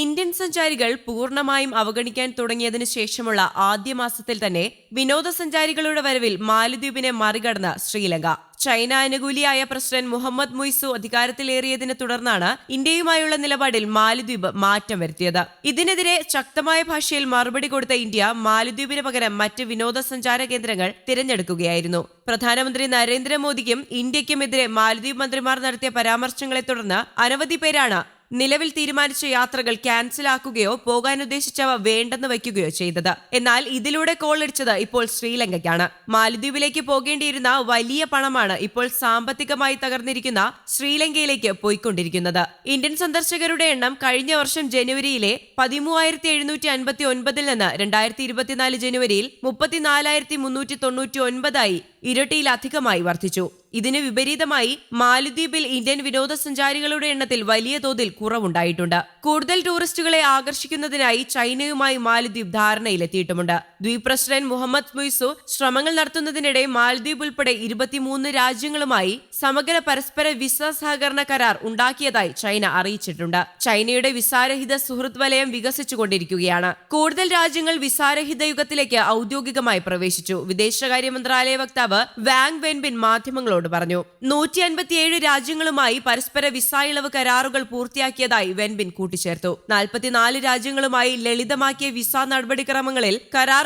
Indian സഞ്ചാരികൾ പൂർണമായും അവഗണിക്കാൻ തുടങ്ങിയതിനു ശേഷമുള്ള ആദ്യ മാസത്തിൽ തന്നെ വിനോദസഞ്ചാരികളുടെ വരവിൽ മാലദ്വീപിനെ മറികടന്ന ശ്രീലങ്ക. ചൈന അനുകൂലിയായ പ്രസിഡന്റ് മുഹമ്മദ് മുയ്സു അധികാരത്തിലേറിയതിനെ തുടർന്നാണ് ഇന്ത്യയുമായുള്ള നിലപാടിൽ മാലദ്വീപ് മാറ്റം വരുത്തിയത്. ഇതിനെതിരെ ശക്തമായ ഭാഷയിൽ മറുപടി കൊടുത്ത ഇന്ത്യ മാലദ്വീപിന് പകരം മറ്റ് വിനോദസഞ്ചാര കേന്ദ്രങ്ങൾ തിരഞ്ഞെടുക്കുകയായിരുന്നു. പ്രധാനമന്ത്രി നരേന്ദ്രമോദിക്കും ഇന്ത്യക്കുമെതിരെ മാലദ്വീപ് മന്ത്രിമാർ നടത്തിയ പരാമർശങ്ങളെ തുടർന്ന് അനവധി പേരാണ് നിലവിൽ തീരുമാനിച്ച യാത്രകൾ ക്യാൻസലാക്കുകയോ പോകാൻ ഉദ്ദേശിച്ചവ വേണ്ടെന്ന് വയ്ക്കുകയോ ചെയ്തത്. എന്നാൽ ഇതിലൂടെ കോളടിച്ചത് ഇപ്പോൾ ശ്രീലങ്കയ്ക്കാണ്. മാലദ്വീപിലേക്ക് പോകേണ്ടിയിരുന്ന വലിയ പണമാണ് ഇപ്പോൾ സാമ്പത്തികമായി തകർന്നിരിക്കുന്ന ശ്രീലങ്കയിലേക്ക് പോയിക്കൊണ്ടിരിക്കുന്നത്. ഇന്ത്യൻ സന്ദർശകരുടെ എണ്ണം കഴിഞ്ഞ വർഷം ജനുവരിയിലെ പതിമൂവായിരത്തി എഴുന്നൂറ്റി അൻപത്തി ഒൻപതിൽ നിന്ന് രണ്ടായിരത്തി ഇരുപത്തിനാല് ജനുവരിയിൽ മുപ്പത്തിനാലായിരത്തി മുന്നൂറ്റി തൊണ്ണൂറ്റി ഒൻപതായി ഇരട്ടിയിലധികമായി വർദ്ധിച്ചു. ഇതിന് വിപരീതമായി മാലദ്വീപിൽ ഇന്ത്യൻ വിനോദസഞ്ചാരികളുടെ എണ്ണത്തിൽ വലിയ തോതിൽ കുറവുണ്ടായിട്ടുണ്ട്. കൂടുതൽ ടൂറിസ്റ്റുകളെ ആകർഷിക്കുന്നതിനായി ചൈനയുമായി മാലദ്വീപ് ധാരണയിലെത്തിയിട്ടുമുണ്ട്. ദ്വീപ് പ്രസിഡന്റ് മുഹമ്മദ് മുയ്സു ശ്രമങ്ങൾ നടത്തുന്നതിനിടെ മാലദ്വീപ് ഉൾപ്പെടെ ഇരുപത്തിമൂന്ന് രാജ്യങ്ങളുമായി സമഗ്ര പരസ്പര വിസ സഹകരണ കരാർ ഉണ്ടാക്കിയതായി ചൈന അറിയിച്ചിട്ടുണ്ട്. ചൈനയുടെ വിസാരഹിത സുഹൃത്ത് വലയം വികസിച്ചുകൊണ്ടിരിക്കുകയാണ്. കൂടുതൽ രാജ്യങ്ങൾ വിസാരഹിത യുഗത്തിലേക്ക് ഔദ്യോഗികമായി പ്രവേശിച്ചു. വിദേശകാര്യ മന്ത്രാലയ വക്താവ് വാങ് വെൻബിൻ മാധ്യമങ്ങളോട് പറഞ്ഞു. നൂറ്റി അൻപത്തിയേഴ് രാജ്യങ്ങളുമായി പരസ്പര വിസ ഇളവ് കരാറുകൾ പൂർത്തിയാക്കിയതായി വെൻബിൻ കൂട്ടിച്ചേർത്തു. നാൽപ്പത്തിനാല് രാജ്യങ്ങളുമായി ലളിതമാക്കിയ വിസ നടപടിക്രമങ്ങളിൽ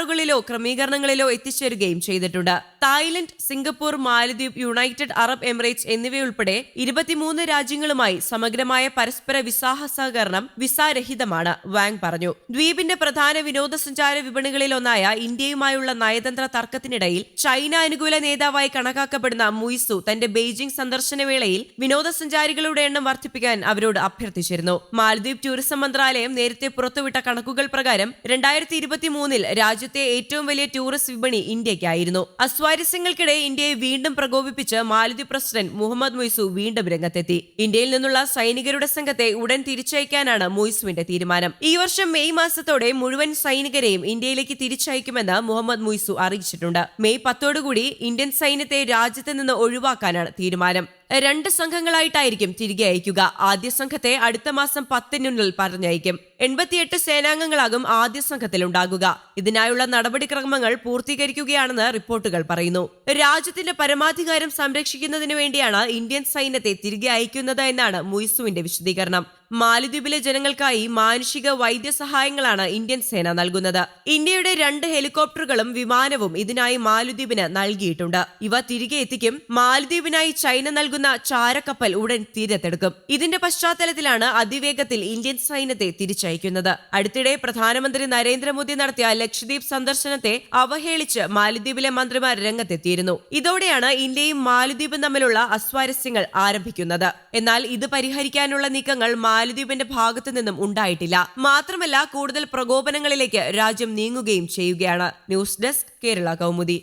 കരാറുകളിലോ ക്രമീകരണങ്ങളിലോ എത്തിച്ചേരുകയും ചെയ്തിട്ടുണ്ട് തായ്ലൻഡ് സിംഗപ്പൂർ മാലദ്വീപ് യുണൈറ്റഡ് അറബ് എമിറേറ്റ്സ് എന്നിവയുൾപ്പെടെ ഇരുപത്തിമൂന്ന് രാജ്യങ്ങളുമായി സമഗ്രമായ പരസ്പര വിസാഹ സഹകരണം വിസാരഹിതമാണ് വാങ് പറഞ്ഞു. ദ്വീപിന്റെ പ്രധാന വിനോദസഞ്ചാര വിപണികളിലൊന്നായ ഇന്ത്യയുമായുള്ള നയതന്ത്ര തർക്കത്തിനിടയിൽ ചൈന അനുകൂല നേതാവായി കണക്കാക്കപ്പെടുന്ന മുയ്സു തന്റെ ബെയ്ജിംഗ് സന്ദർശന വേളയിൽ വിനോദസഞ്ചാരികളുടെ എണ്ണം വർദ്ധിപ്പിക്കാൻ അവരോട് അഭ്യർത്ഥിച്ചിരുന്നു. മാലദ്വീപ് ടൂറിസം മന്ത്രാലയം നേരത്തെ പുറത്തുവിട്ട കണക്കുകൾ പ്രകാരം രണ്ടായിരത്തി ഇരുപത്തിമൂന്നിൽ രാജ്യത്തെ ഏറ്റവും വലിയ ടൂറിസ്റ്റ് വിപണി ഇന്ത്യയ്ക്കായിരുന്നു. അസ്വാരസ്യങ്ങൾക്കിടെ ഇന്ത്യയെ വീണ്ടും പ്രകോപിപ്പിച്ച് മാലദ്വീപ് പ്രസിഡന്റ് മുഹമ്മദ് മൊയ്സു വീണ്ടും രംഗത്തെത്തി. ഇന്ത്യയിൽ നിന്നുള്ള സൈനികരുടെ സംഘത്തെ ഉടൻ തിരിച്ചയക്കാനാണ് മൊയ്സുവിന്റെ തീരുമാനം. ഈ വർഷം മെയ് മാസത്തോടെ മുഴുവൻ സൈനികരെയും ഇന്ത്യയിലേക്ക് തിരിച്ചയക്കുമെന്ന് മുഹമ്മദ് മൊയ്സു അറിയിച്ചിട്ടുണ്ട്. മെയ് പത്തോടുകൂടി ഇന്ത്യൻ സൈന്യത്തെ രാജ്യത്ത് നിന്ന് ഒഴിവാക്കാനാണ് തീരുമാനം. രണ്ട് സംഘങ്ങളായിട്ടായിരിക്കും തിരികെ അയക്കുക ആദ്യ സംഘത്തെ അടുത്ത മാസം പത്തിനുള്ളിൽ പറഞ്ഞയക്കും. എൺപത്തിയെട്ട് സേനാംഗങ്ങളാകും ആദ്യ സംഘത്തിൽ ഉണ്ടാകുക ഇതിനായുള്ള നടപടിക്രമങ്ങൾ പൂർത്തീകരിക്കുകയാണെന്ന് റിപ്പോർട്ടുകൾ പറയുന്നു. രാജ്യത്തിന്റെ പരമാധികാരം സംരക്ഷിക്കുന്നതിനു വേണ്ടിയാണ് ഇന്ത്യൻ സൈന്യത്തെ തിരികെ അയക്കുന്നത് എന്നാണ് മുയിസുവിന്റെ വിശദീകരണം. മാലദ്വീപിലെ ജനങ്ങൾക്കായി മാനുഷിക വൈദ്യസഹായങ്ങളാണ് ഇന്ത്യൻ സേന നൽകുന്നത്. ഇന്ത്യയുടെ രണ്ട് ഹെലികോപ്റ്ററുകളും വിമാനവും ഇതിനായി മാലിദ്വീപിന് നൽകിയിട്ടുണ്ട്. ഇവ തിരികെ എത്തിക്കും. മാലിദ്വീപിനായി ചൈന നൽകുന്ന ചാരക്കപ്പൽ ഉടൻ തീരത്തെടുക്കും. ഇതിന്റെ പശ്ചാത്തലത്തിലാണ് അതിവേഗത്തിൽ ഇന്ത്യൻ സൈന്യത്തെ തിരിച്ചയക്കുന്നത്. അടുത്തിടെ പ്രധാനമന്ത്രി നരേന്ദ്രമോദി നടത്തിയ ലക്ഷദ്വീപ് സന്ദർശനത്തെ അവഹേളിച്ച് മാലിദ്വീപിലെ മന്ത്രിമാർ രംഗത്തെത്തിയിരുന്നു. ഇതോടെയാണ് ഇന്ത്യയും മാലിദ്വീപും തമ്മിലുള്ള അസ്വാരസ്യങ്ങൾ ആരംഭിക്കുന്നത്. എന്നാൽ ഇത് പരിഹരിക്കാനുള്ള നീക്കങ്ങൾ മാലദ്വീപിന്റെ ഭാഗത്തു നിന്നും ഉണ്ടായിട്ടില്ല. മാത്രമല്ല കൂടുതൽ പ്രകോപനങ്ങളിലേക്ക് രാജ്യം നീങ്ങുകയും ചെയ്യുകയാണ്. News desk Kerala Kaumudi.